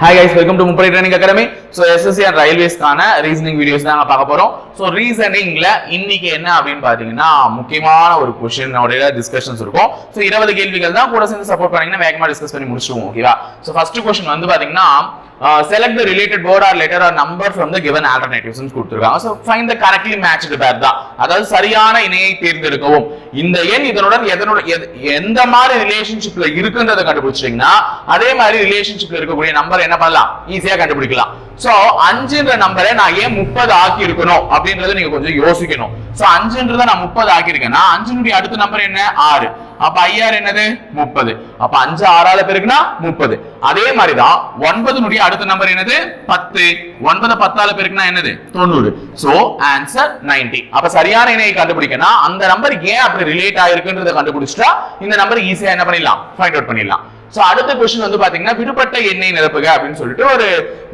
Hi guys welcome to முப்படை training academy so SSC and ரயில்வேஸ்க்கான reasoning videos தான் பார்க்க போறோம். ஸோ ரீசனிங்ல இன்னைக்கு என்ன அப்படின்னு பாத்தீங்கன்னா முக்கியமான ஒரு கொஸ்டின் டிஸ்கஷன்ஸ் இருக்கும். ஸோ இருபது கேள்விகள் தான் கூட சேர்ந்து சப்போர்ட் பண்ணீங்கன்னா வேகமாக டிஸ்கஸ் பண்ணி முடிச்சிடுவோம் ஓகேவா ஸோ ஃபர்ஸ்ட் கொஸ்டின் வந்து பாத்தீங்கன்னா select the related word or letter or number from the given alternatives கொடுத்துருக்காங்க. So fine the correctly match pair தான். அதாவது சரியான இணையை தேர்ந்தெடுக்கவும். இந்த எண் இதனுடன் எதனுடன் எத- எந்த மாதிரி ரிலேஷன்ஷிப்ல இருக்குன்றதை கண்டுபிடிச்சிட்டீங்கன்னா அதே மாதிரி ரிலேஷன்ஷிப்ல இருக்கக்கூடிய நம்பர் என்ன பண்ணலாம்? ஈஸியா கண்டுபிடிக்கலாம். சோ அஞ்சுன்ற நம்பரை நான் ஏன் முப்பது ஆக்கி இருக்கணும் அப்படின்றத நீங்க கொஞ்சம் யோசிக்கணும். சோ அஞ்சுன்றத நான் முப்பது ஆக்கியிருக்கேன்னா அஞ்சுனுடைய அடுத்த நம்பர் என்ன? ஆறு. அப்ப ஐயாறு என்னது? முப்பது. அப்ப அஞ்சு ஆறால பெருக்குனா முப்பது. அதே மாதிரிதான் ஒன்பதுனுடைய அடுத்த நம்பர் என்னது? பத்து. ஒன்பது பத்தால பெருக்குனா என்னது? தொண்ணூறு. சோ ஆன்சர் 90 அப்ப சரியான இணையை கண்டுபிடிக்கனா அந்த நம்பர் ஏன் அப்படி ரிலேட் ஆயிருக்குன்றத கண்டுபிடிச்சிட்டா இந்த நம்பர் ஈஸியா என்ன பண்ணிடலாம்? ஃபைண்ட் அவுட் பண்ணிடலாம். சோ அடுத்த கொஸ்டின் வந்து பாத்தீங்கன்னா விடுபட்ட எண்ணெய் நிரப்புக அப்படின்னு சொல்லிட்டு ஒரு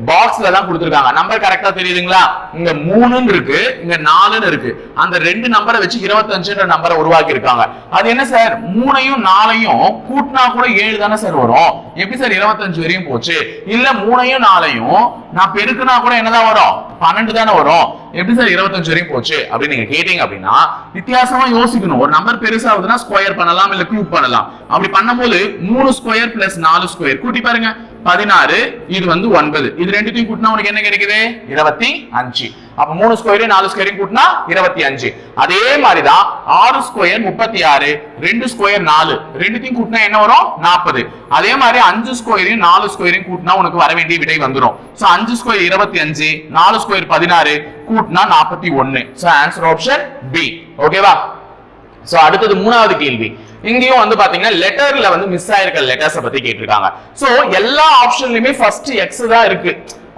பாக்ஸ்ல தான் கொடுத்துருக்காங்க நம்பர் கரெக்டா தெரியுதுங்களா? இங்க மூணுன்னு இருக்கு இங்க நாலுன்னு இருக்கு. அந்த ரெண்டு நம்பரை வச்சு இருபத்தஞ்சுன்ற நம்பரை உருவாக்கி இருக்காங்க அது என்ன சார்? மூணையும் நாலையும் கூட்டினா கூட ஏழு தானே சார் வரும்? எப்படி சார் இருபத்தஞ்சு வரையும் போச்சு? இல்ல மூணையும் நாலையும் நான் பெருக்குனா கூட என்னதான் வரும்? பன்னெண்டு தானே வரும். எப்படி சார் இருபத்தஞ்சு வரையும் போச்சு அப்படின்னு நீங்க கேட்டீங்க அப்படின்னா வித்தியாசமா யோசிக்கணும். ஒரு நம்பர் பெருசாகுதுன்னா ஸ்கொயர் பண்ணலாம் இல்ல கியூப் பண்ணலாம். அப்படி பண்ணும்போது மூணு ஸ்கொயர் பிளஸ் நாலு ஸ்கொயர் கூட்டி பாருங்க. பதினாறு இது வந்து ஒன்பது. இது ரெண்டுத்தையும் கூட்டினா உனக்கு என்ன கிடைக்குது? இருபத்தி அஞ்சு. அப்ப மூணு ஸ்கொயரையும் நாலு ஸ்கொயரையும் கூட்டினா இருபத்தி அஞ்சு. அதே மாதிரிதான் ஆறு ஸ்கொயர் முப்பத்தி ஆறு ரெண்டு ஸ்கொயர் நாலு. ரெண்டுத்தையும் கூட்டினா என்ன வரும்? நாற்பது. அதே மாதிரி அஞ்சு ஸ்கொயரையும் நாலு ஸ்கொயரையும் கூட்டினா உனக்கு வர வேண்டிய விடை வந்துடும் சோ அஞ்சு ஸ்கொயர் இருபத்தி அஞ்சு நாலு ஸ்கொயர் பதினாறு கூட்டினா நாற்பத்தி ஒன்னு. சோ ஆன்சர் ஆப்ஷன் பி ஓகேவா சோ அடுத்தது மூணாவது கேள்வி. இங்கேயும் வந்து பாத்தீங்கன்னா லெட்டர்ல வந்து மிஸ் ஆயிருக்க லெட்டர்ஸ் பத்தி கேட்டிருக்காங்க. சோ எல்லா ஆப்ஷன்லயுமே ஃபர்ஸ்ட் எக்ஸ் தான் இருக்கு.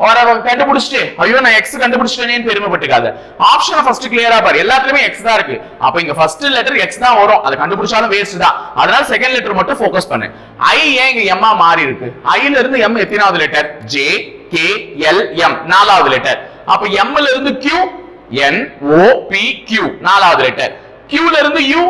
அவன் கண்டுபிடிச்சிட்டே ஐயோ நான் எக்ஸ் கண்டுபிடிச்சிட்டேனேன்னு பெருமைப்பட்டுக்காத. ஆப்ஷனை ஃபர்ஸ்ட் கிளியரா பாரு. எல்லாத்துலயுமே எக்ஸ் தான் இருக்கு. அப்ப இங்க ஃபர்ஸ்ட் லெட்டர் எக்ஸ் தான் வரும். அதை கண்டுபிடிச்சாலும் வேஸ்ட் தான். அதனால செகண்ட் லெட்டர் மட்டும் ஃபோக்கஸ் பண்ணு. ஐ ஏன் இங்க எம்மா மாறி இருக்கு? ஐல இருந்து எம் எத்தனாவது letter J K L M நாலாவது லெட்டர் அப்ப எம்ல இருந்து Q N O P Q நாலாவது லெட்டர் கியூல இருந்து U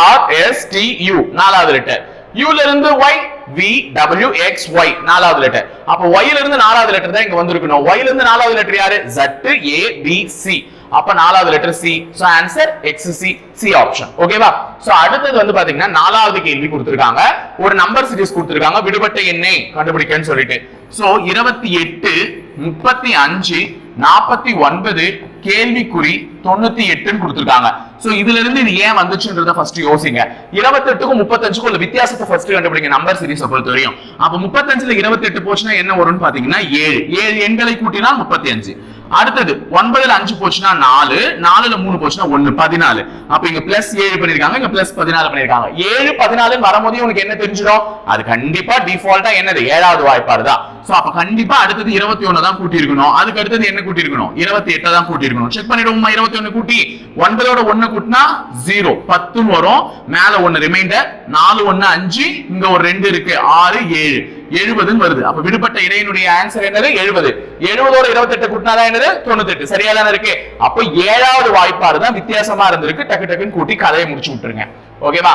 R S T U நாலாவது லெட்டர் யூல இருந்து Y V W X Y நாலாவது லெட்டர் அப்ப ஒய்ல இருந்து நாலாவது லெட்டர் தான் இங்க வந்திருக்கணும். ஒய்ல இருந்து நாலாவது லெட்டர் யாரு? ஜட் ஏ பி சி அப்ப நாலாவது letter C so answer X C C option ஓகேவா சோ அடுத்தது வந்து பாத்தீங்கன்னா நாலாவது கேள்வி கொடுத்திருக்காங்க. ஒரு நம்பர் சீரிஸ் கொடுத்திருக்காங்க. விடுபட்ட எண்ணை கண்டுபிடிக்கன்னு சொல்லிட்டு. சோ இருபத்தி எட்டு முப்பத்தி அஞ்சு நாற்பத்தி ஒன்பது கேள்விக்குறி தொண்ணூத்தி எட்டுன்னு கொடுத்துருக்காங்க. சோ இதுல இருந்து இது ஏன் வந்துச்சுன்றத ஃபர்ஸ்ட் யோசிங்க. இருபத்தெட்டுக்கும் முப்பத்தஞ்சுக்கும் உள்ள வித்தியாசத்தை ஃபர்ஸ்ட் கண்டுபிடிங்க. நம்பர் சீரிஸை பொறுத்த வரையும் அப்ப முப்பத்தஞ்சுல இருபத்தெட்டு போச்சுன்னா என்ன வரும்னு பாத்தீங்கன்னா ஏழு. ஏழு எண்களை கூட்டினால் முப்பத்தி அஞ்சு அடுத்தது ஒன்பதுல அஞ்சு போச்சுன்னா நாலு. நாலுல மூணு போச்சுன்னா ஒண்ணு பதினாலு. அப்ப இங்க பிளஸ் ஏழு பண்ணிருக்காங்க இங்க பிளஸ் பதினாலு பண்ணிருக்காங்க. ஏழு பதினாலுன்னு வரும்போதே உனக்கு என்ன தெரிஞ்சிடும்? அது கண்டிப்பா டிஃபால்ட்டா என்னது? ஏழாவது வாய்ப்பாடு தான் சோ அப்ப கண்டிப்பா அடுத்தது இருபத்தி ஒண்ணு தான் கூட்டி இருக்கணும் அதுக்கு அடுத்தது என்ன கூட்டி இருக்கணும் இருபத்தி எட்டை தான் கூட்டி இருக்கணும் செக் பண்ணிடுவோமா இருபத்தி ஒண்ணு கூட்டி. ஒன்பதோட ஒண்ணு கூட்டினா ஜீரோ பத்துன்னு வரும். மேல ஒண்ணு ரிமைண்டர் நாலு ஒண்ணு அஞ்சு. இங்க ஒரு ரெண்டு இருக்கு. ஆறு ஏழு. எழுபதுன்னு வருது. அப்ப விடுபட்ட இடையினுடைய ஆன்சர் என்னது? எழுபது. எழுபதோட இருபத்தெட்டு கூட்டினாதான் என்னது? தொண்ணூத்தெட்டு. சரியா தானே இருக்கு? அப்ப ஏழாவது வாய்ப்பாடு தான் வித்தியாசமா இருந்திருக்கு. டக்கு டக்குன்னு கூட்டி கதையை முடிச்சு விட்டுருங்க. ஓகேவா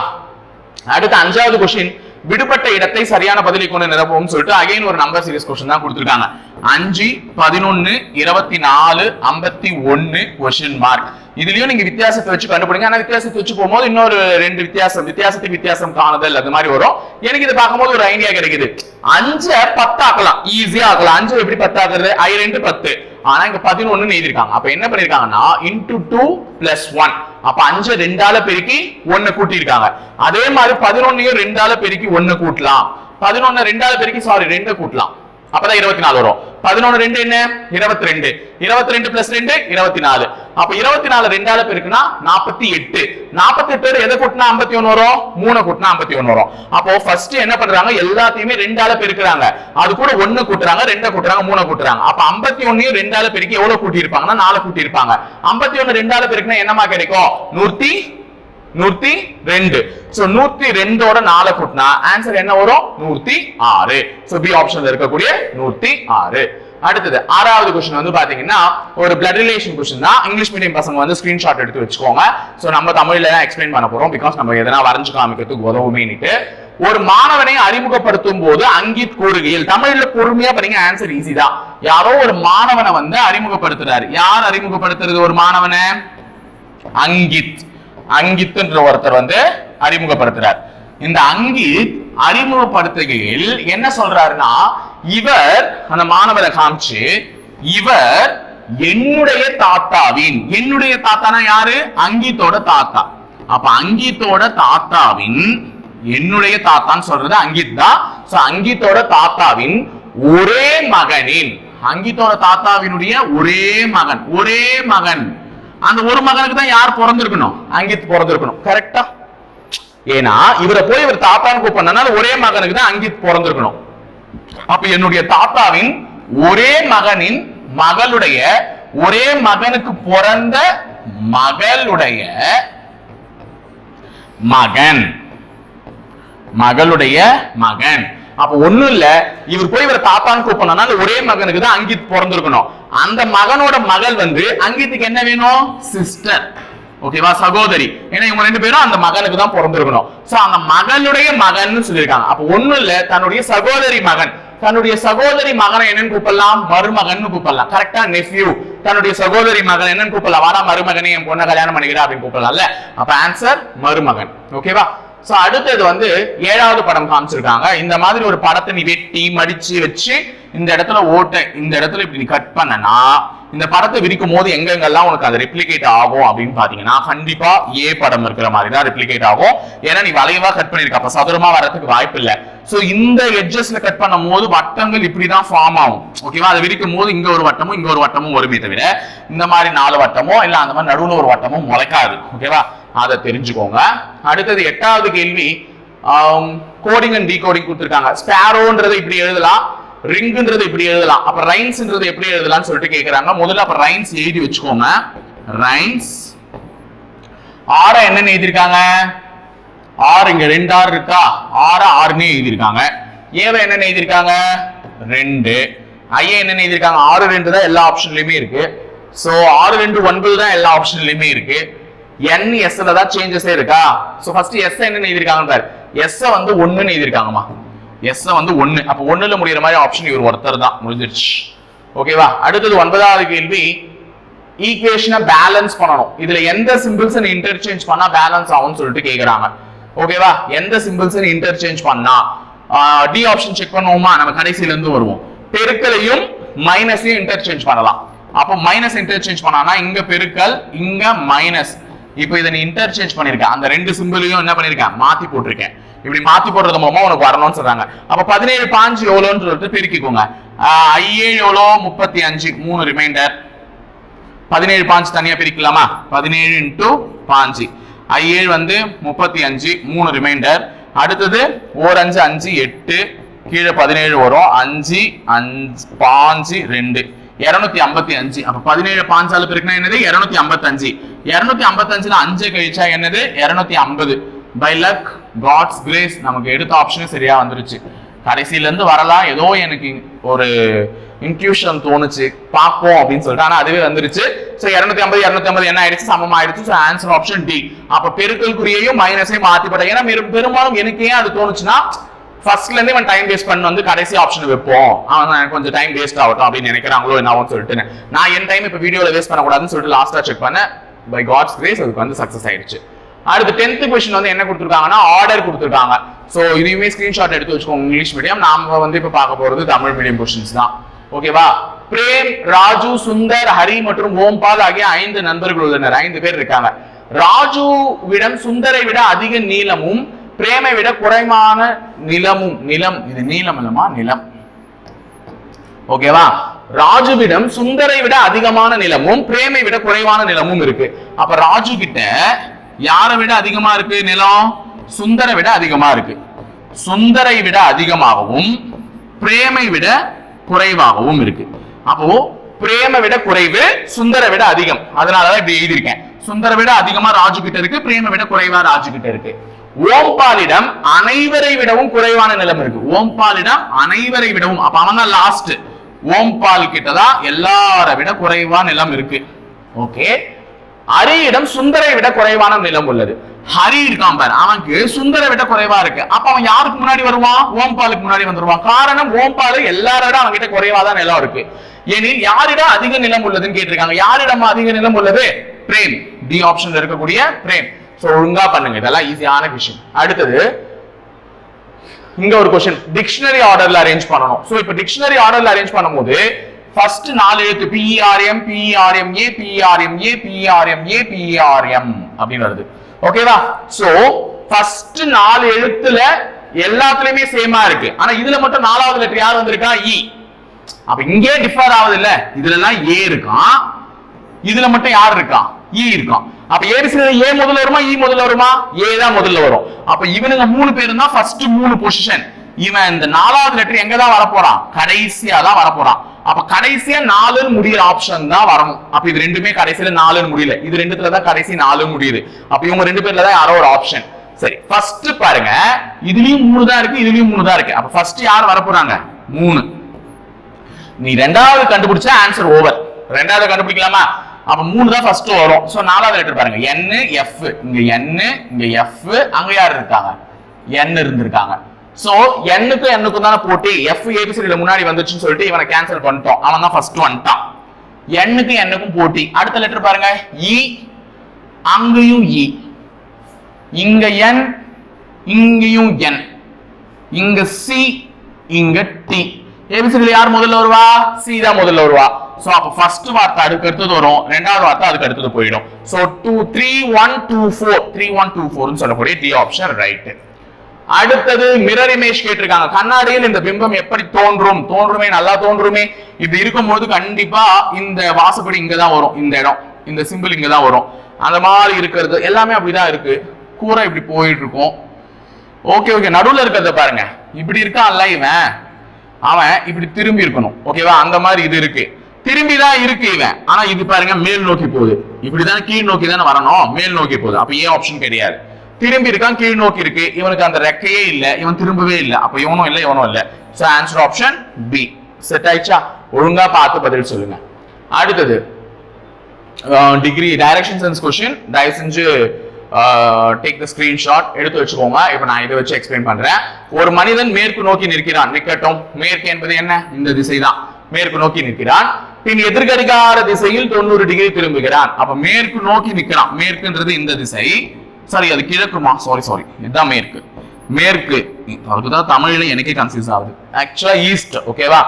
அடுத்து அஞ்சாவது கொஸ்டின் விடுபட்ட இடத்தை சரியான பதிலை கொண்டு நிரப்பவும் சொல்லிட்டு அகைன் ஒரு நம்பர் சீரிஸ் கொஸ்டின் தான் கொடுத்துருக்காங்க. அஞ்சு பதினொன்னு இருபத்தி நாலு ஐம்பத்தி ஒன்னு கொஸ்டின் மார்க் இதுலயும் நீங்க வித்தியாசத்தை வச்சு கண்டுபிடிங்க. ஆனா வித்தியாசத்தை வச்சு போகும்போது இன்னொரு ரெண்டு வித்தியாசம் வித்தியாசத்துக்கு வித்தியாசம் காணுதல் அது மாதிரி வரும். எனக்கு இதை பார்க்கும்போது ஒரு ஐடியா கிடைக்குது. அஞ்ச பத்தாக்கலாம். ஈஸியா ஆக்கலாம் அஞ்சு எப்படி பத்தாக்குறது? ஐ ரெண்டு பத்து. ஆனா இங்க பதினொன்னு எழுதிருக்காங்க அப்ப என்ன பண்ணிருக்காங்கன்னா இன்டூ டூ பிளஸ் ஒன் அப்ப அஞ்சு ரெண்டால பெருக்கி ஒன்னு கூட்டியிருக்காங்க. அதே மாதிரி பதினொன்னையும் ரெண்டால பெருக்கி ஒன்னு கூட்டலாம். பதினொன்னு ரெண்டால பெருக்கி சாரி ரெண்டு கூட்டலாம். அப்பதான் இருபத்தி நாலு வரும். பதினொன்னு ரெண்டு என்ன? இருபத்தி ரெண்டு இருபத்தி ரெண்டு பிளஸ் ரெண்டு இருபத்தி நாலு அப்ப இருபத்தி நாலு ரெண்டால பேருக்குன்னா நாற்பத்தி எட்டு. நாற்பத்தி எட்டு எதை கூட்டினா ஐம்பத்தி ஒன்னு வரும்? மூணு கூட்டினா ஐம்பத்தி ஒன்று வரும். அப்போ ஃபர்ஸ்ட் என்ன பண்றாங்க? எல்லாத்தையுமே ரெண்டால பெருக்குறாங்க. அது கூட ஒன்னு கூட்டுறாங்க ரெண்டை கூட்டுறாங்க மூணு கூட்டுறாங்க. அப்ப ஐம்பத்தி ஒன்னையும் ரெண்டால பெருக்கி எவ்வளவு கூட்டி இருப்பாங்கன்னா நாலு கூட்டி இருப்பாங்க ஐம்பத்தி ஒன்னு ரெண்டால பெருக்குனா என்னமா கிடைக்கும்? நூத்தி நூத்தி ரெண்டு. சோ நூத்தி ரெண்டோட நாலு கூட்டினா ஆன்சர் என்ன வரும்? நூத்தி ஆறு. சோ பி ஆப்ஷன்ல இருக்கக்கூடிய நூத்தி ஆறு. அடுத்தது ஆறாவது கொஸ்டின் வந்து பாத்தீங்கன்னா ஒரு பிளட் ரிலேஷன் கொஸ்டின் தான். இங்கிலீஷ் மீடியம் பசங்க வந்து ஸ்கிரீன்ஷாட் எடுத்து வச்சுக்கோங்க. சோ நம்ம தமிழ்ல தான் எக்ஸ்பிளைன் பண்ண போறோம். பிகாஸ் நம்ம எதனா வரைஞ்சு காமிக்கிறதுக்கு உதவுமேனிட்டு ஒரு மாணவனை அறிமுகப்படுத்தும் போது அங்கித் கூறுகையில் தமிழ்ல பொறுமையா பாருங்க ஆன்சர் ஈஸி தான். யாரோ ஒரு மாணவனை வந்து அறிமுகப்படுத்துறாரு. யார் அறிமுகப்படுத்துறது ஒரு மாணவனை? அங்கித். அங்கித்துன்ற ஒருத்தர் வந்து அறிமுகப்படுத்துறார். இந்த அங்கித் அறிமுகப்படுத்துகையில் என்ன சொல்றாருன்னா இவர் அந்த மாணவரை காமிச்சு இவர் என்னுடைய தாத்தாவின் என்னுடைய தாத்தானா யாரு? அங்கித்தோட தாத்தா. அப்ப அங்கித்தோட தாத்தாவின் என்னுடைய தாத்தான்னு சொல்றது அங்கித் தான். சோ அங்கித்தோட தாத்தாவின் ஒரே மகனின் அங்கித்தோட தாத்தாவினுடைய ஒரே மகன் ஒரே மகன். அந்த ஒரு மகனுக்கு தான் யார் பிறந்திருக்கணும்? அங்கித் பிறந்திருக்கணும். கரெக்டா ஏன்னா இவரை போய் இவர் தாத்தான்னு கூப்பிடனால ஒரே மகனுக்கு தான் அங்கித் பிறந்திருக்கணும். அப்ப என்னுடைய தாத்தாவின் ஒரே மகனின் மகளுடைய ஒரே மகனுக்கு பிறந்த மகளுடைய மகன். மகளுடைய மகன். அப்ப ஒண்ணும் இல்ல இவர் போய் இவரை தாத்தான்னு கூப்பிடனால ஒரே மகனுக்கு தான் அங்கித் பிறந்திருக்கணும். அந்த மகனோட மகள் வந்து அங்கித்துக்கு என்ன வேணும்? சிஸ்டர் ஓகேவா? சகோதரி. ஏன்னா இவங்க ரெண்டு பேரும் அந்த மகனுக்கு தான் பிறந்திருக்கணும். சோ அந்த மகளுடைய மகன் சொல்லியிருக்காங்க. அப்ப ஒண்ணும் இல்ல தன்னுடைய சகோதரி மகன். தன்னுடைய சகோதரி மகனை என்னன்னு கூப்பிடலாம்? மருமகன் கூப்பிடலாம். கரெக்டா நெஃப்யூ தன்னுடைய சகோதரி மகன் என்னன்னு கூப்பிடலாம். வாடா மருமகனே என் பொண்ணை கல்யாணம் பண்ணிக்கிறா அப்படின்னு கூப்பிடலாம்ல. அப்ப ஆன்சர் மருமகன். ஓகேவா? சோ அடுத்தது வந்து ஏழாவது படம் காமிச்சிருக்காங்க. இந்த மாதிரி ஒரு படத்தை நீ வெட்டி மடிச்சு வச்சு இந்த இடத்துல ஓட்ட இந்த இடத்துல இப்படி நீ கட் பண்ணனா இந்த படத்தை விரிக்கும் போது எங்கெங்கெல்லாம் உனக்கு அது ரெப்ளிகேட் ஆகும் அப்படின்னு பாத்தீங்கன்னா கண்டிப்பா ஏ படம் இருக்கிற மாதிரி தான் ரெப்ளிகேட் ஆகும். ஏன்னா நீ வளைவா கட் பண்ணிருக்க. அப்ப சதுரமா வரதுக்கு வாய்ப்பு இல்ல. சோ இந்த எட்ஜஸ்ல கட் பண்ணும் போது வட்டங்கள் இப்படிதான் ஃபார்ம் ஆகும். ஓகேவா அதை விரிக்கும் போது இங்க ஒரு வட்டமும் இங்க ஒரு வட்டமும் வருமே தவிர இந்த மாதிரி நாலு வட்டமோ இல்ல அந்த மாதிரி நடுவுல ஒரு வட்டமும் முளைக்காது. ஓகேவா அதை தெரிஞ்சுக்கோங்க. அடுத்தது எட்டாவது கேள்வி கோடிங் அண்ட் டீகோடிங் கொடுத்துருக்காங்க. ஸ்பேரோன்றதை இப்படி எழுதலாம் ரிங்குன்றது இப்படி எழுதலாம். அப்ப ரைன்ஸ்ன்றது எப்படி எழுதலாம்னு சொல்லிட்டு கேக்குறாங்க. முதல்ல அப்ப ரைன்ஸ் எழுதி வச்சுக்கோங்க. ரைன்ஸ் ஆற என்னன்னு எழுதியிருக்காங்க? ஆறு இங்க ரெண்டு ஆறு இருக்கா? ஆற ஆறுன்னு எழுதியிருக்காங்க. ஏவை என்னன்னு எழுதியிருக்காங்க? ரெண்டு. ஐய என்னன்னு எழுதியிருக்காங்க? ஆறு ரெண்டு தான் எல்லா ஆப்ஷன்லயுமே இருக்கு. சோ ஆறு ரெண்டு ஒன்பது தான் எல்லா ஆப்ஷன்லயுமே இருக்கு. என் எஸ்ல தான் சேஞ்சஸே இருக்கா? ஸோ ஃபர்ஸ்ட் எஸ் என்னன்னு எழுதியிருக்காங்க பாரு. எஸ் வந்து ஒன்னுன்னு எழுதியிருக்காங்கம்மா. எஸ் வந்து ஒன்னு அப்ப ஒண்ணுல முடியிற மாதிரி ஆப்ஷன் இவர் ஒருத்தர் தான். முடிஞ்சிருச்சு. ஓகேவா அடுத்தது ஒன்பதாவது கேள்வி. ஈக்குவேஷனை பேலன்ஸ் பண்ணணும். இதுல எந்த சிம்பிள்ஸ் இன்டர்சேஞ்ச் பண்ணா பேலன்ஸ் ஆகும்னு சொல்லிட்டு கேக்குறாங்க. ஓகேவா எந்த சிம்பிள்ஸ் இன்டர்சேஞ்ச் பண்ணா டி ஆப்ஷன் செக் பண்ணுவோமா? நம்ம கடைசியில இருந்து வருவோம். பெருக்கலையும் மைனஸையும் இன்டர்சேஞ்ச் பண்ணலாம். அப்போ மைனஸ் இன்டர்சேஞ்ச் பண்ணானா இங்க பெருக்கல் இங்க மைனஸ் இப்போ இதை நீ இன்டர்சேஞ்ச் பண்ணியிருக்கேன் அந்த ரெண்டு சிம்பிளையும் என்ன பண்ணியிருக்கேன் மாத்தி போட்டிருக்கேன் இப்படி மாத்தி போடுறது மூலமா உனக்கு வரணும்னு சொல்றாங்க. அப்ப பதினேழு பாஞ்சு எவ்வளோன்னு சொல்லிட்டு பெருக்கிக்கோங்க. ஆஹ் ஐஏழு எவ்வளோ? முப்பத்தி அஞ்சு. மூணு ரிமைண்டர் பதினேழு பாஞ்சு தனியா பிரிக்கலாமா? பதினேழு இன்டூ பாஞ்சு. ஐஏழு வந்து முப்பத்தி அஞ்சு. மூணு ரிமைண்டர் அடுத்தது ஓர் அஞ்சு அஞ்சு எட்டு. கீழே பதினேழு வரும். அஞ்சு அஞ்சு பாஞ்சு ரெண்டு. இருநூத்தி ஐம்பத்தி அஞ்சு. அப்ப பதினேழு பாஞ்சாலு பெருக்குனா என்னது? இருநூத்தி ஐம்பத்தஞ்சு இருநூத்தி ஐம்பத்தஞ்சுல அஞ்சு கழிச்சா என்னது? இருநூத்தி ஐம்பது. பை லக் காட்ஸ் கிரேஸ் நமக்கு எடுத்த ஆப்ஷனும் சரியா வந்துருச்சு. கடைசியில இருந்து வரலாம் ஏதோ எனக்கு ஒரு இன்க்யூஷன் தோணுச்சு. பார்ப்போம் அப்படின்னு சொல்லிட்டு. ஆனா அதுவே வந்துருச்சு. சோ இரநூத்தி ஐம்பது இருநூத்தி ஐம்பது என்ன ஆயிடுச்சு? சமம் ஆயிடுச்சு. சோ ஆன்சர் ஆப்ஷன் டி அப்ப பெருக்கல் குறியையும் மைனஸையும் மாத்தி போட்டேன் ஏன்னா பெரும்பாலும் எனக்கு ஏன் அது தோணுச்சுன்னா ஃபர்ஸ்ட்ல இருந்து இவன் டைம் வேஸ்ட் பண்ணி வந்து கடைசி ஆப்ஷன் வைப்போம். அவன் எனக்கு கொஞ்சம் டைம் வேஸ்ட் ஆகட்டும் அப்படின்னு நினைக்கிறாங்களோ என்னவோ சொல்லிட்டு நான் என் டைம் இப்போ வீடியோல வேஸ்ட் பண்ணக்கூடாதுன்னு சொல்லிட்டு லாஸ்டா செக் பண்ணேன். பை காட்ஸ் கிரேஸ் அதுக்கு வந்து சக்சஸ் ஆயிடுச்சு. அடுத்து டென்த் கொஸ்டின் வந்து என்ன கொடுத்துருக்காங்கன்னா ஆர்டர் கொடுத்துருக்காங்க. ஸோ இதையுமே ஸ்கிரீன்ஷாட் எடுத்து வச்சுக்கோங்க இங்கிலீஷ் மீடியம் நாம வந்து இப்போ பார்க்க போறது தமிழ் மீடியம் கொஸ்டின்ஸ் தான். ஓகேவா பிரேம் ராஜு சுந்தர் ஹரி மற்றும் ஓம்பால் ஆகிய ஐந்து நண்பர்கள் உள்ளனர். ஐந்து பேர் இருக்காங்க. ராஜுவிடம் சுந்தரை விட அதிக நீளமும் பிரேமை விட குறைவான நிலமும் நிலம் இது நீளம் இல்லமா நிலம். ஓகேவா? ராஜுவிடம் சுந்தரை விட அதிகமான நிலமும் பிரேமை விட குறைவான நிலமும் இருக்கு. அப்ப ராஜு கிட்ட யாரை விட அதிகமா இருக்கு நிலம்? சுந்தரை விட அதிகமா இருக்கு. சுந்தரை விட அதிகமாகவும் பிரேமை விட குறைவாகவும் இருக்கு. அப்போ பிரேமை விட குறைவு சுந்தரை விட அதிகம். அதனாலதான் இப்படி எழுதியிருக்கேன். சுந்தரை விட அதிகமா ராஜு கிட்ட இருக்கு பிரேமை விட குறைவா ராஜு கிட்ட இருக்கு. ஓம்பாலிடம் அனைவரை விடவும் குறைவான நிலம் இருக்கு. ஓம்பாலிடம் அனைவரை விடவும். அப்ப அவன் தான் லாஸ்ட் ஓம்பால் கிட்டதான் எல்லாரை விட குறைவான நிலம் இருக்கு. ஓகே ஹரியிடம் சுந்தரை விட குறைவான நிலம் உள்ளது. ஹரி இருக்கான் பாரு. அவனுக்கு சுந்தரை விட குறைவா இருக்கு. அப்ப அவன் யாருக்கு முன்னாடி வருவான்? ஓம்பாலுக்கு முன்னாடி வந்துருவான். காரணம் ஓம்பாலு எல்லாரோட அவன் கிட்ட குறைவா தான் நிலம் இருக்கு. எனில் யாரிடம் அதிக நிலம் உள்ளதுன்னு கேட்டிருக்காங்க? யாரிடம் அதிக நிலம் உள்ளது? பிரேம். டி ஆப்ஷன்ல இருக்கக்கூடிய பிரேம். ஸோ ஒழுங்கா பண்ணுங்க. இதெல்லாம் ஈஸியான விஷயம் அடுத்தது இங்க ஒரு கொஸ்டின் டிக்ஷனரி ஆர்டர்ல அரேஞ்ச் பண்ணணும். ஸோ இப்போ டிக்ஷனரி ஆர்டர்ல அரேஞ்ச் பண்ணும்போது ஃபர்ஸ்ட் நாலு எழுத்து பிஆர்எம் பிஇஆர்எம் ஏ பிஇஆர்எம் ஏ பிஆர்எம் ஏ பிஇஆர்எம் அப்படின்னு வருது. ஓகேவா ஸோ ஃபர்ஸ்ட் நாலு எழுத்துல எல்லாத்துலயுமே சேமா இருக்கு. ஆனா இதுல மட்டும் நாலாவது லெட்டர் யார் வந்திருக்கா? இ அப்ப இங்கே டிஃபர் ஆகுது இல்ல இதுல எல்லாம் ஏ இருக்கான் இதுல மட்டும் யார் இருக்கான் இ e இருக்கான் அப்ப ஏபிசில ஏ முதல்ல வருமா? இ முதல்ல வருமா? ஏ தான் முதல்ல வரும். அப்ப இவனுங்க மூணு பேரும் தான் ஃபர்ஸ்ட் மூணு பொசிஷன் இவன் இந்த நாலாவது லெட்டர் எங்க தான் வரப்போறான்? கடைசியா தான் வரப்போறான். அப்ப கடைசியா நாலுன்னு முடியிற ஆப்ஷன் தான் வரணும். அப்ப இது ரெண்டுமே கடைசியில நாலுன்னு முடியல. இது ரெண்டுத்துல தான் கடைசி நாலு முடியுது. அப்ப இவங்க ரெண்டு பேர்ல தான் யாரோ ஒரு ஆப்ஷன் சரி ஃபர்ஸ்ட் பாருங்க. இதுலயும் மூணு தான் இருக்கு இதுலயும் மூணு தான் இருக்கு. அப்ப ஃபர்ஸ்ட் யார் வரப்போறாங்க? மூணு. நீ ரெண்டாவது கண்டுபிடிச்சா ஆன்சர் ஓவர் ரெண்டாவது கண்டுபிடிக்கலாமா? அப்ப மூணு தான் ஃபர்ஸ்ட் வரும். சோ நாலாவது லெட்டர் பாருங்க. என் எஃப் இங்க என் இங்க எஃப் அங்க யார் இருக்காங்க? என் இருந்திருக்காங்க. சோ என்னுக்கு என்னுக்கும் தானே போட்டி. எஃப் ஏபிசிடில முன்னாடி வந்துச்சுன்னு சொல்லிட்டு இவனை கேன்சல் பண்ணிட்டோம். அவன் தான் ஃபர்ஸ்ட் வந்துட்டான். N-க்கும் போட்டி. அடுத்த லெட்டர் பாருங்க. இ அங்கேயும் இ இங்க என் இங்கேயும் என் இங்க சி இங்க டி ஏபிசிடில யார் முதல்ல வருவா? சி தான் முதல்ல வருவா. ஸோ அப்போ ஃபர்ஸ்ட் வார்த்தை அதுக்கு அடுத்தது வரும். ரெண்டாவது வார்த்தை அதுக்கு அடுத்தது போயிடும். So two three one two four three one two ஃபோர்னு சொல்லக்கூடிய டி ஆப்ஷன் ரைட்டு அடுத்தது மிரர் இமேஜ் கேட்டிருக்காங்க. கண்ணாடியில் இந்த பிம்பம் எப்படி தோன்றும்? தோன்றுமே நல்லா தோன்றுமே. இப்படி இருக்கும்போது கண்டிப்பா இந்த வாசப்படி இங்க தான் வரும். இந்த இடம் இந்த சிம்பிள் இங்க தான் வரும். அந்த மாதிரி இருக்கிறது. எல்லாமே அப்படிதான் இருக்கு. கூரை இப்படி போயிட்டு இருக்கும் ஓகே ஓகே நடுவில் இருக்கிறத பாருங்க. இப்படி இருக்கான்ல இவன். அவன் இப்படி திரும்பி இருக்கணும். ஓகேவா அந்த மாதிரி இது இருக்கு. திரும்பி தான் இருக்கு இவன். ஆனா இது பாருங்க மேல் நோக்கி போகுது. இப்படிதான் கீழ் நோக்கி தானே வரணும்? மேல் நோக்கி போகுது. அப்ப ஏன் ஆப்ஷன் கிடையாது? திரும்பி இருக்கான் கீழ் நோக்கி இருக்கு. இவனுக்கு அந்த ரெக்கையே இல்ல. இவன் திரும்பவே இல்ல. அப்ப இவனும் இல்ல இவனும் இல்ல. So answer option B set ஆயிடுச்சா? ஒழுங்கா பார்த்து பதில் சொல்லுங்க. அடுத்தது டிகிரி டைரக்ஷன் சென்ஸ் கொஸ்டின் தயவு செஞ்சு டேக் த ஸ்கிரீன்ஷாட் எடுத்து வச்சுக்கோங்க. இப்போ நான் இதை வச்சு எக்ஸ்பிளைன் பண்றேன். ஒரு மனிதன் மேற்கு நோக்கி நிற்கிறான். நிக்கட்டும். மேற்கு என்பது என்ன? இந்த திசை தான் மேற்கு நோக்கி நிற்கிறான். பின் எதிர்கடிகார திசையில் தொண்ணூறு டிகிரி திரும்புகிறான். அப்ப மேற்கு நோக்கி நிற்கிறான். மேற்குன்றது இந்த திசை. சாரி அது கிழக்குமா? சாரி சாரி இதுதான் மேற்கு. மேற்கு. அதுக்கு தான் தமிழ்ல எனக்கே கன்ஃபியூஸ் ஆகுது. ஆக்சுவலா ஈஸ்ட் ஓகேவா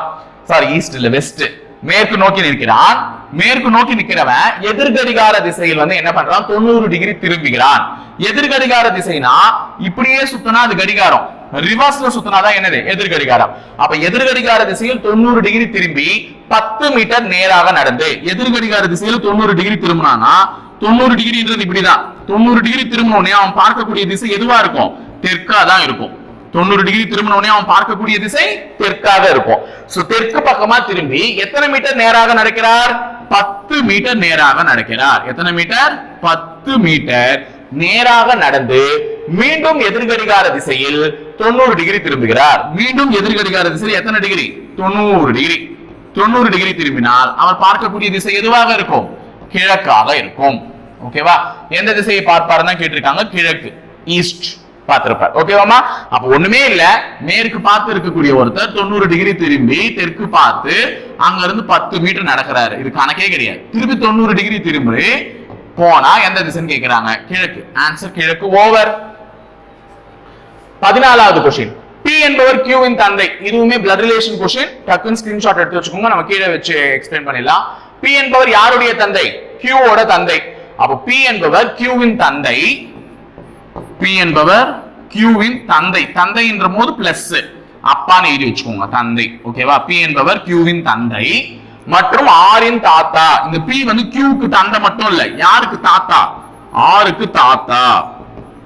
சாரி ஈஸ்ட் இல்ல வெஸ்ட் மேற்கு நோக்கி நிற்கிறான். மேற்கு நோக்கி நிற்கிறவன் எதிர்கடிகார திசையில் வந்து என்ன பண்றான்? தொண்ணூறு டிகிரி திரும்புகிறான். எதிர்கடிகார திசைனா இப்படியே சுத்தினா அது கடிகாரம். ரிவர்ஸ்ல சுத்தினாதான் என்னது? எதிர்கடிகாரம் அப்ப எதிர்கடிகார திசையில் தொண்ணூறு டிகிரி திரும்பி பத்து மீட்டர் நேராக நடந்து எதிர்கடிகார திசையில் தொண்ணூறு டிகிரி திரும்பினானா தொண்ணூறு டிகிரின்றது இப்படிதான். தொண்ணூறு டிகிரி திரும்பினோடனே அவன் பார்க்கக்கூடிய திசை எதுவா இருக்கும்? தெற்கா தான் இருக்கும். தொண்ணூறு டிகிரி திரும்பினோடனே அவன் பார்க்கக்கூடிய திசை தெற்காக இருக்கும். சோ தெற்கு பக்கமா திரும்பி எத்தனை மீட்டர் நேராக நடக்கிறார்? பத்து மீட்டர் நேராக நடக்கிறார். எத்தனை மீட்டர்? பத்து மீட்டர். நேராக நடந்து மீண்டும் எதிர்கடிகார திசையில் தொண்ணூறு டிகிரி திரும்புகிறார். மீண்டும் எதிர்கடிகார திசையில் எத்தனை டிகிரி தொண்ணூறு டிகிரி தொண்ணூறு டிகிரி திரும்பினால் அவர் பார்க்கக்கூடிய திசை எதுவாக இருக்கும்? கிழக்காக இருக்கும். ஓகேவா எந்த திசையை பார்ப்பாருன்னு கேட்டிருக்காங்க? கிழக்கு. ஈஸ்ட் பார்த்திருப்பார். ஓகேவாமா அப்ப ஒண்ணுமே இல்ல. மேற்கு பார்த்து இருக்கக்கூடிய ஒருத்தர் தொண்ணூறு டிகிரி திரும்பி தெற்கு பார்த்து அங்க இருந்து பத்து மீட்டர் நடக்கிறாரு. இது கணக்கே கிடையாது. திருப்பி தொண்ணூறு டிகிரி திரும்பி போனா எந்த திசைன்னு கேக்குறாங்க? கிழக்கு. ஆன்சர் கிழக்கு. ஓவர் பதினாலாவது கொஸ்டின் பி என்பவர் கியூவின் தந்தை. இதுவுமே பிளட் ரிலேஷன் கொஸ்டின் டக்குன்னு ஸ்கிரீன்ஷாட் எடுத்து வச்சுக்கோங்க. நம்ம கீழே வச்சு எக்ஸ்பிளைன் பண்ணிடலாம். பி என்பவர் யாருடைய தந்தை? கியூவோட தந்தை. அப்போ பி என்பவர் கியூவின் தந்தை. பி என்பவர் கியூவின் தந்தை. தந்தைன்ற போது பிளஸ் அப்பான்னு எழுதி வச்சுக்கோங்க. தந்தை. ஓகேவா பி என்பவர் கியூவின் தந்தை. மற்றும் ஆரின் தாத்தா. இந்த பி வந்து கியூக்கு தந்தை மட்டும் இல்ல. யாருக்கு தாத்தா? ஆருக்கு தாத்தா.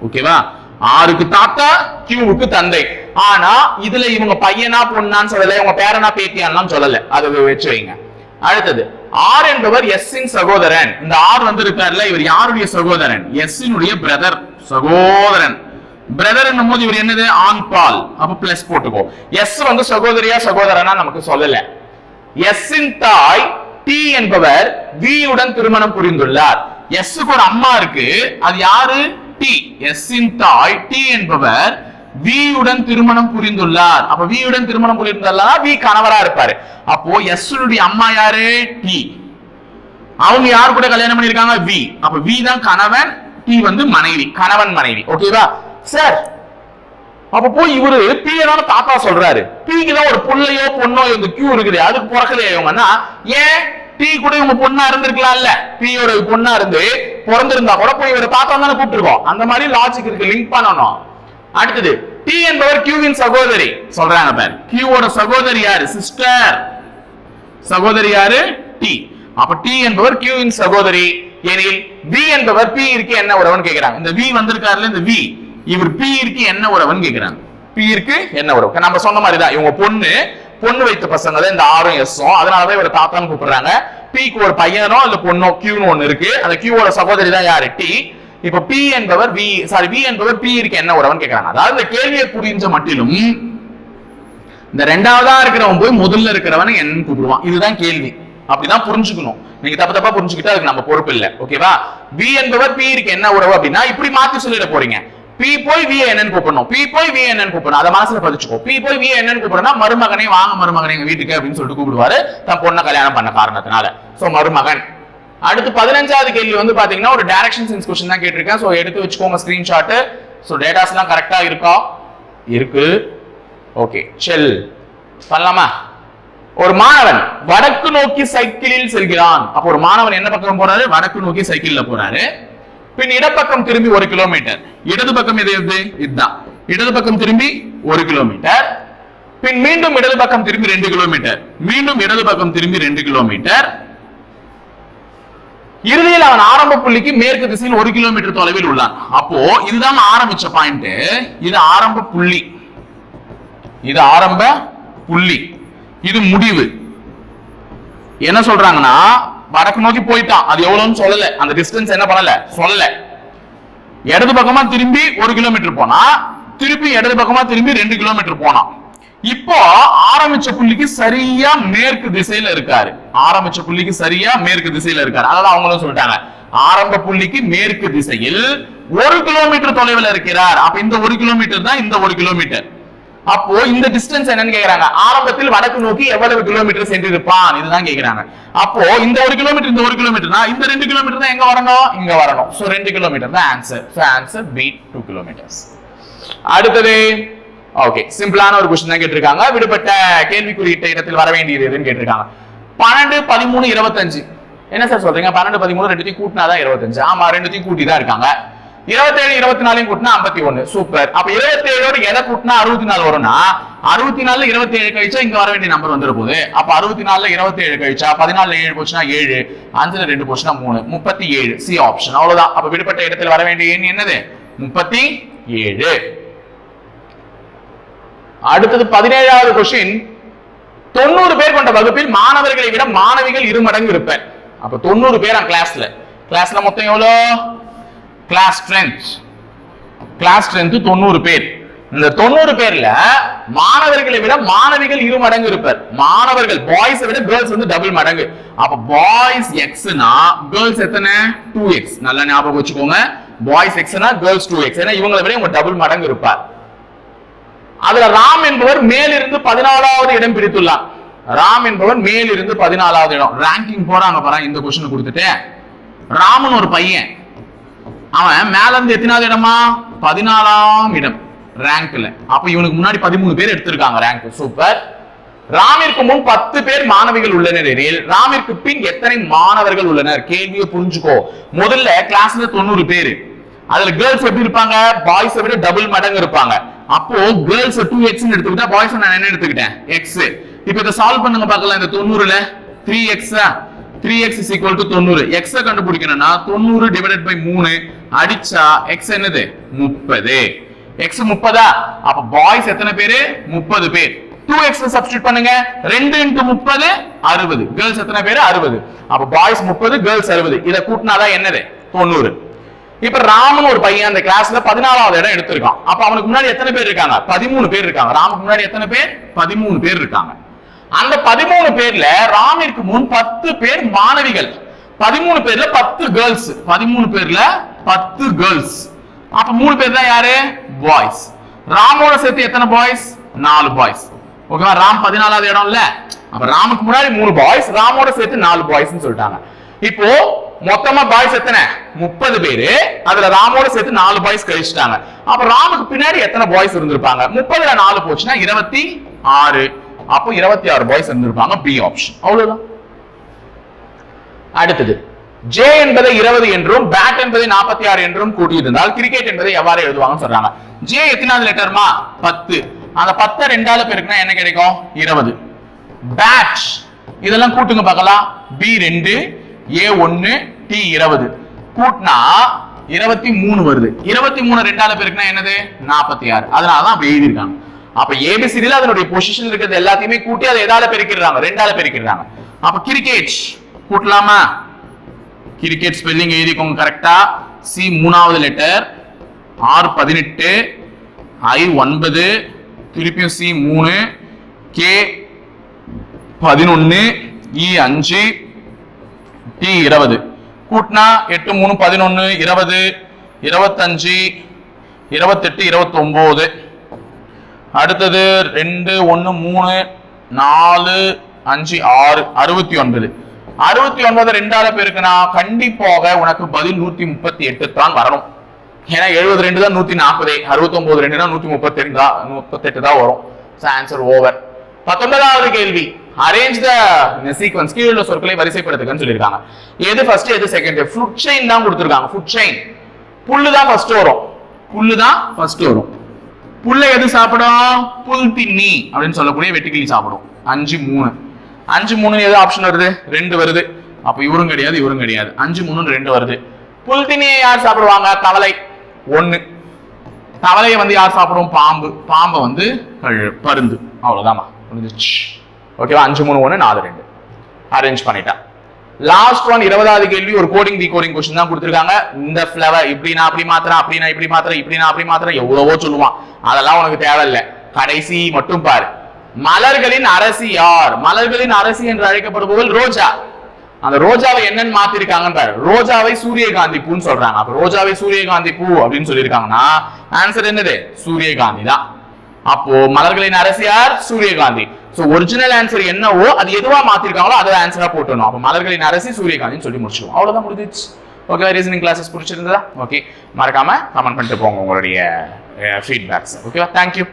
ஓகேவா ஆறுக்கு தாத்தா கியூவுக்கு தந்தை. ஆனா இதுல இவங்க பையனா பொண்ணான்னு சொல்லல இவங்க பேரனா பேத்தியான்லாம் சொல்லல. அதை வச்சு வைங்க. அடுத்தது ஆர் என்பவர் எஸ்ஸின் சகோதரன். இந்த ஆர் வந்து இருக்காருல்ல இவர் யாருடைய சகோதரன்? எஸ்ஸினுடைய பிரதர் சகோதரன். பிரதர் என்னும் போது இவர் என்னது? ஆண் பால். அப்ப பிளஸ் போட்டுக்கோ. எஸ் வந்து சகோதரியா சகோதரனா நமக்கு சொல்லல. எஸ்ஸின் தாய் டி என்பவர் வி உடன் திருமணம் புரிந்துள்ளார். எஸ்ஸுக்கு ஒரு அம்மா இருக்கு. அது யாரு? டி எஸ் இன் தாய் டி என்பவர் V உடன் திருமணம் புரிந்துள்ளார். அப்ப வி உடன் திருமணம் புரிந்துள்ளார் வி கணவரா இருப்பாரு. அப்போ எஸ்னுடைய அம்மா யாரு? டி அவங்க யார் கூட கல்யாணம் பண்ணிருக்காங்க வி அப்ப வி தான் கணவன் டி வந்து மனைவி. கணவன் மனைவி. ஓகேவா சார் அப்ப போய் இவரு பி தான தாத்தா சொல்றாரு. பிக்கு தான் ஒரு புள்ளையோ பொண்ணோ இந்த கியூ இருக்குது. அதுக்கு பிறக்கலையே இவங்கன்னா ஏன்? டி கூட இவங்க பொண்ணா இருந்திருக்கலாம்ல. பியோட பொண்ணா இருந்து பிறந்திருந்தா கூட போய் இவரை தாத்தா தானே கூப்பிட்டுருக்கோம். அந்த மாதிரி லாஜிக் இருக்கு லிங்க் பண்ணணும். அடுத்தது டி என்பவர் கியூவின் சகோதரி. சொல்றாங்க பாரு. கியூவோட சகோதரி யாரு? சிஸ்டர் சகோதரி யாரு? டி அப்ப டி என்பவர் கியூவின் இன் சகோதரி. எனில் வி என்பவர் பி இருக்கு என்ன உறவன் கேக்குறாங்க. இந்த வி வந்திருக்காருல இந்த வி இவர் பி இருக்கு என்ன உறவன் கேக்குறாங்க. பி இருக்கு என்ன உறவு? நம்ம சொன்ன மாதிரி தான் இவங்க பொண்ணு பொண்ணு வைத்த பசங்க தான் இந்த ஆறும் எஸ்ஸும் அதனாலதான் இவரை தாத்தான்னு கூப்பிடுறாங்க. பிக்கு ஒரு பையனோ இல்ல பொண்ணோ கியூன்னு ஒண்ணு இருக்கு. அந்த கியூவோட சகோதரி தான் யாரு? டி இப்ப பி என்பவர் வி சாரி வி என்பவர் பி இருக்கு என்ன உறவுன்னு கேக்குறாங்க. அதாவது இந்த கேள்வியை புரிஞ்ச மட்டிலும் இந்த ரெண்டாவதா இருக்கிறவன் போய் முதல்ல இருக்கிறவன் என்ன கூப்பிடுவான். இதுதான் கேள்வி. அப்படிதான் புரிஞ்சுக்கணும். நீங்க தப்பு தப்பா புரிஞ்சுக்கிட்டா அதுக்கு நம்ம பொறுப்பு இல்ல. ஓகேவா பி என்பவர் பி இருக்கு என்ன உறவு அப்படின்னா இப்படி மாத்தி சொல்லிட போறீங்க. பி போய் வி என்னன்னு கூப்பிடணும். பி போய் வி என்னன்னு கூப்பிடணும். அதை மனசுல பதிச்சுக்கோ. பி போய் வி என்னன்னு கூப்பிடணும் மருமகனை வாங்க மருமகனை எங்க வீட்டுக்கு அப்படின்னு சொல்லிட்டு கூப்பிடுவாரு. தன் பொண்ணை கல்யாணம் பண்ண காரணத்தினால. சோ மருமகன். அடுத்து பதினஞ்சாவது கேள்வி வந்து பாத்தீங்கன்னா ஒரு டைரக்ஷன் சென்ஸ் கொஸ்டின் தான் கேட்டிருக்கேன். சோ எடுத்து வச்சுக்கோங்க ஸ்கிரீன்ஷாட்டு சோ டேட்டாஸ் எல்லாம் கரெக்டா இருக்கா? இருக்கு. ஓகே செல் பண்ணலாமா? ஒரு மாணவன் வடக்கு நோக்கி சைக்கிளில் செல்கிறான். அப்ப ஒரு மாணவன் என்ன பக்கம் போறாரு? வடக்கு நோக்கி சைக்கிள்ல போறாரு. பின் இடப்பக்கம் திரும்பி ஒரு கிலோமீட்டர் இடது பக்கம் எது எது? இதுதான். இடது பக்கம் திரும்பி ஒரு கிலோமீட்டர் பின் மீண்டும் இடது பக்கம் திரும்பி ரெண்டு கிலோமீட்டர் மீண்டும் இடது பக்கம் திரும்பி ரெண்டு கிலோமீட்டர் இறுதியில் அவன் ஆரம்ப புள்ளிக்கு மேற்கு திசையில் ஒரு கிலோமீட்டர் தொலைவில் உள்ளான். அப்போ இதுதான் ஆரம்பிச்ச பாயிண்ட் இது ஆரம்ப புள்ளி. இது ஆரம்ப புள்ளி. இது முடிவு. என்ன சொல்றாங்கன்னா வடக்கு நோக்கி போயிட்டான் அது எவ்வளவுன்னு சொல்லல. அந்த டிஸ்டன்ஸ் என்ன பண்ணல? சொல்லல. இடது பக்கமா திரும்பி ஒரு கிலோமீட்டர் போனா திருப்பி இடது பக்கமா திரும்பி ரெண்டு கிலோமீட்டர் போனான் இப்போ ஆரம்பிச்ச புள்ளிக்கு சரியா மேற்கு திசையில இருக்காரு. ஆரம்பிச்ச புள்ளிக்கு சரியா மேற்கு திசையில இருக்காரு. அதாவது அவங்களும் சொல்லிட்டாங்க. ஆரம்ப புள்ளிக்கு மேற்கு திசையில் ஒரு கிலோமீட்டர் தொலைவில் இருக்கிறார். அப்ப இந்த ஒரு கிலோமீட்டர் தான் இந்த ஒரு கிலோமீட்டர் அப்போ இந்த டிஸ்டன்ஸ் என்னன்னு கேக்குறாங்க. ஆரம்பத்தில் வடக்கு நோக்கி எவ்வளவு கிலோமீட்டர் சென்றிருப்பான்? இதுதான் கேக்குறாங்க. அப்போ இந்த ஒரு கிலோமீட்டர் இந்த ஒரு கிலோமீட்டர்னா இந்த ரெண்டு கிலோமீட்டர் தான் எங்க வரணும்? இங்க வரணும். சோ ரெண்டு கிலோமீட்டர் தான் answer so answer B two kilometres அடுத்தது ஓகே சிம்பிளான ஒரு கொஸ்டின் தான் கேட்டிருக்காங்க. விடுபட்ட கேள்விக்குறியிட்ட இடத்தில் வர வேண்டியது எதுன்னு கேட்டிருக்காங்க. பன்னெண்டு பதிமூணு இருபத்தஞ்சு. என்ன சார் சொல்றீங்க? பன்னெண்டு பதிமூணு ரெண்டுத்தையும் கூட்டினாதான் இருபத்தஞ்சு. ஆமா ரெண்டுத்தையும் கூட்டி தான் இருக்காங்க. இருபத்தேழு இருபத்தி நாலையும் கூட்டினா ஐம்பத்தி ஒண்ணு சூப்பர் அப்ப இருபத்தி ஏழோட எதை கூட்டினா அறுபத்தி நாலு வரும்னா அறுபத்தி நாலுல இருபத்தி ஏழு கழிச்சா இங்க வர வேண்டிய நம்பர் வந்துட போகுது. அப்ப அறுபத்தி நாலுல இருபத்தி ஏழு கழிச்சா பதினாலுல ஏழு போச்சுன்னா ஏழு அஞ்சுல ரெண்டு போச்சுன்னா மூணு முப்பத்தி ஏழு சி ஆப்ஷன் அவ்வளவுதான். அப்ப விடுபட்ட இடத்துல வர வேண்டிய எண் என்னது? முப்பத்தி ஏழு அடுத்தது பதினேழாவது கொஸ்டின் தொண்ணூறு பேர் கொண்ட வகுப்பில் மாணவர்களை விட மாணவிகள் இரு மடங்கு இருப்பர். அப்ப தொண்ணூறு பேரா கிளாஸ்ல கிளாஸ்ல மொத்தம் எவ்வளோ? கிளாஸ் ஸ்ட்ரென்த் கிளாஸ் ஸ்ட்ரென்த் தொண்ணூறு பேர். இந்த தொண்ணூறு பேர்ல மாணவர்களை விட மாணவிகள் இரு மடங்கு இருப்பார். மாணவர்கள் பாய்ஸை விட கேர்ள்ஸ் வந்து டபுள் மடங்கு. அப்ப பாய்ஸ் எக்ஸ்னா கேர்ள்ஸ் எத்தனை? டூ எக்ஸ் நல்லா ஞாபகம் வச்சுக்கோங்க. பாய்ஸ் எக்ஸ்னா கேர்ள்ஸ் டூ எக்ஸ் ஏன்னா இவங்களை விட இவங்க டபுள் மடங்கு இருப்பார். அதுல ராம் என்பவர் மேலிருந்து பதினாலாவது இடம் பிடித்துள்ளார். ராம் என்பவர் மேலிருந்து பதினாலாவது இடம். ரேங்கிங் போறாங்க பாரு இந்த கொஸ்டின் கொடுத்துட்டு. ராமன் ஒரு பையன். அவன் மேல இருந்து எத்தனாவது இடமா? பதினாலாம் இடம். ரேங்க்ல அப்ப இவனுக்கு முன்னாடி பதிமூணு பேர் எடுத்திருக்காங்க ரேங்க் சூப்பர் ராமிற்கு முன் பத்து பேர் மாணவிகள் உள்ளனர் எனில் ராமிற்கு பின் எத்தனை மாணவர்கள் உள்ளனர்? கேள்வியை புரிஞ்சுக்கோ. முதல்ல கிளாஸ்ல தொண்ணூறு பேர். அதுல கேர்ள்ஸ் எப்படி இருப்பாங்க? பாய்ஸ் விட டபுள் மடங்கு இருப்பாங்க. அப்போ கேர்ள்ஸ் டூ எக்ஸ் எடுத்துக்கிட்டா பாய்ஸ் நான் என்ன எடுத்துக்கிட்டேன்? எக்ஸ் இப்போ இதை சால்வ் பண்ணுங்க பார்க்கலாம் இந்த தொண்ணூறுல. Three x three x is equal to தொண்ணூறு. எக்ஸை கண்டுபிடிக்கணும்னா தொண்ணூறு டிவைடட் பை மூணு. அடிச்சா எக்ஸ் என்னது? முப்பது. எக்ஸ் முப்பதா? அப்ப பாய்ஸ் எத்தனை பேரு? முப்பது பேர். டூ எக்ஸ் சப்ஸ்டியூட் பண்ணுங்க. ரெண்டு இன்ட்டு முப்பது அறுபது. கேர்ள்ஸ் எத்தனை பேர்? அறுபது. அப்ப பாய்ஸ் முப்பது கேர்ள்ஸ் அறுபது. இதை கூட்டினாதான் என்னது? தொண்ணூறு. இப்ப ராமன் ஒரு பையன் அந்த கிளாஸ்ல பதினாலாவது இடம் எடுத்திருக்கான். அப்ப அவனுக்கு முன்னாடி எத்தனை பேர் இருக்காங்க? பதிமூணு பேர் இருக்காங்க. ராமுக்கு முன்னாடி எத்தனை பேர்? பதிமூணு பேர் இருக்காங்க. அந்த பதிமூணு பேர்ல ராமிற்கு முன் பத்து பேர் மாணவிகள். பதிமூணு பேர்ல பத்து கேர்ள்ஸ் பதிமூணு பேர்ல பத்து கேர்ள்ஸ் அப்ப மூணு பேர் தான் யாரு? பாய்ஸ் ராமோட சேர்த்து எத்தனை பாய்ஸ் நாலு பாய்ஸ் ஓகேவா ராம் பதினாலாவது இடம் இல்ல? அப்ப ராமுக்கு முன்னாடி மூணு பாய்ஸ் ராமோட சேர்த்து நாலு பாய்ஸ்னு சொல்லிட்டாங்க. இப்போ மொத்தமா பாய்ஸ் எத்தனை? முப்பது பேரு. அதுல ராமோட சேர்த்து நாலு பாய்ஸ் கழிச்சிட்டாங்க. அப்ப ராமுக்கு பின்னாடி எத்தனை பாய்ஸ் இருந்திருப்பாங்க? முப்பதுல நாலு போச்சுன்னா இருபத்தி ஆறு. அப்போ இருபத்தி ஆறு பாய்ஸ் இருந்திருப்பாங்க. பி ஆப்ஷன் அவ்வளவுதான். அடுத்தது. ஜே என்பதை இருபது என்றும் பேட் என்பதை நாற்பத்தி ஆறு என்றும் கூட்டியிருந்தால் கிரிக்கெட் என்பதை எவ்வாறு எழுதுவாங்கன்னு சொல்றாங்க. ஜே எத்தனாவது லெட்டர்மா பத்து. அந்த பத்தை ரெண்டால பேருக்குன்னா என்ன கிடைக்கும்? இருபது. பேட் இதெல்லாம் கூட்டுங்க பார்க்கலாம். பி ரெண்டு ஏ ஒன்னு டி இருபது. கூட்டினா இருபத்தி மூணு வருது. இருபத்தி மூணு ரெண்டால பேருக்குன்னா என்னது? நாற்பத்தி ஆறு. அதனாலதான் அப்படி எழுதியிருக்காங்க. அப்ப ஏபிசிடில அதனுடைய பொசிஷன் இருக்கிறது எல்லாத்தையுமே கூட்டி அதை எதால பெருக்கிடுறாங்க. ரெண்டால பெருக்கிடுறாங்க. அப்ப கிரிக்கெட் கூட்டலாமா? கிரிக்கெட் ஸ்பெல்லிங் எழுதிக்கோங்க கரெக்டா சி மூணாவது லெட்டர் ஆர் பதினெட்டு. ஐ ஒன்பது. திருப்பியும் சி மூணு. கே பதினொன்று இ e அஞ்சு. டி இருபது. கூட்டினா எட்டு மூணு பதினொன்று இருபது இருபத்தஞ்சு இருபத்தெட்டு இருபத்தொம்போது. அடுத்தது ரெண்டு ஒன்று மூணு நாலு அஞ்சு ஆறு அறுபத்தி ஒன்பது. அறுபத்தி ஒன்பது ரெண்டால பேருக்குனா கண்டிப்பாக உனக்கு பதில் நூத்தி முப்பத்தி எட்டு தான் வரணும். ஏன்னா எழுபது ரெண்டு தான் நூத்தி நாற்பது. அறுபத்தி ஒன்பது ரெண்டு தான் நூத்தி முப்பத்தி ரெண்டு தான் முப்பத்தெட்டு தான் வரும். ஆன்சர் ஓவர் பத்தொன்பதாவது கேள்வி. அரேஞ்ச் த சீக்வன்ஸ் கீழே உள்ள சொற்களை வரிசைப்படுத்துக்கன்னு சொல்லியிருக்காங்க. எது ஃபர்ஸ்ட் எது செகண்ட் ஃபுட் செயின் தான் கொடுத்துருக்காங்க. ஃபுட் செயின் புல்லு தான் ஃபர்ஸ்ட் வரும். புல்லு தான் ஃபர்ஸ்ட் வரும். புல்லை எது சாப்பிடும்? புல் தின்னி அப்படின்னு சொல்லக்கூடிய வெட்டுக்கிளி சாப்பிடும். அஞ்சு மூணு. அஞ்சு மூணு எது ஆப்ஷன் வருது ரெண்டு வருது. அப்ப இவரும் கிடையாது இவரும் கிடையாது. அஞ்சு மூணு ரெண்டு வருது. புல்தினியை யார் சாப்பிடுவாங்க? தவளை. ஒண்ணு. தவளையை வந்து யார் சாப்பிடும்? பாம்பு. பாம்பை வந்து பருந்து. அவ்வளவுதாமா முடிஞ்சிச்சு ஓகேவா அஞ்சு மூணு ஒண்ணு நாலு ரெண்டு. அரேஞ்ச் பண்ணிட்டேன் லாஸ்ட் ஒன் இருபதாவது கேள்வி. ஒரு கோடிங் டி கோடிங் கொஸ்டின் தான் கொடுத்துருக்காங்க. இந்த ஃபிளவர் இப்படி அப்படி மாத்திரம் அப்படி இப்படி மாத்திரம் இப்படினா அப்படி மாத்திரம் எவ்வளவோ சொல்லுவான். அதெல்லாம் உனக்கு தேவையில்ல. கடைசி மட்டும் பாரு. மலர்களின் அரசி யார்? மலர்களின் அரசி என்று அழைக்கப்படுபவள் ரோஜா. அந்த ரோஜாவை என்னன்னு மாத்திருக்காங்கன்னு ரோஜாவை சூரியகாந்தி பூன்னு சொல்றாங்க. அப்ப ரோஜாவை சூரியகாந்தி பூ அப்படின்னு சொல்லியிருக்காங்கன்னா ஆன்சர் என்னது? சூரியகாந்தி தான். அப்போ மலர்களின் அரசியார் சூரியகாந்தி. ஸோ ஒரிஜினல் ஆன்சர் என்னவோ அது எதுவா மாத்திருக்காங்களோ அதை ஆன்சரா போட்டணும் அப்போ மலர்களின் அரசி சூரியகாந்தின்னு சொல்லி முடிச்சிடும் அவ்வளவுதான் முடிஞ்சிச்சு ஓகே ரீசனிங் கிளாஸஸ் பிடிச்சிருந்ததா? ஓகே மறக்காம கமெண்ட் பண்ணிட்டு போங்க உங்களுடைய ஃபீட்பேக்ஸ் ஓகேவா தேங்க்யூ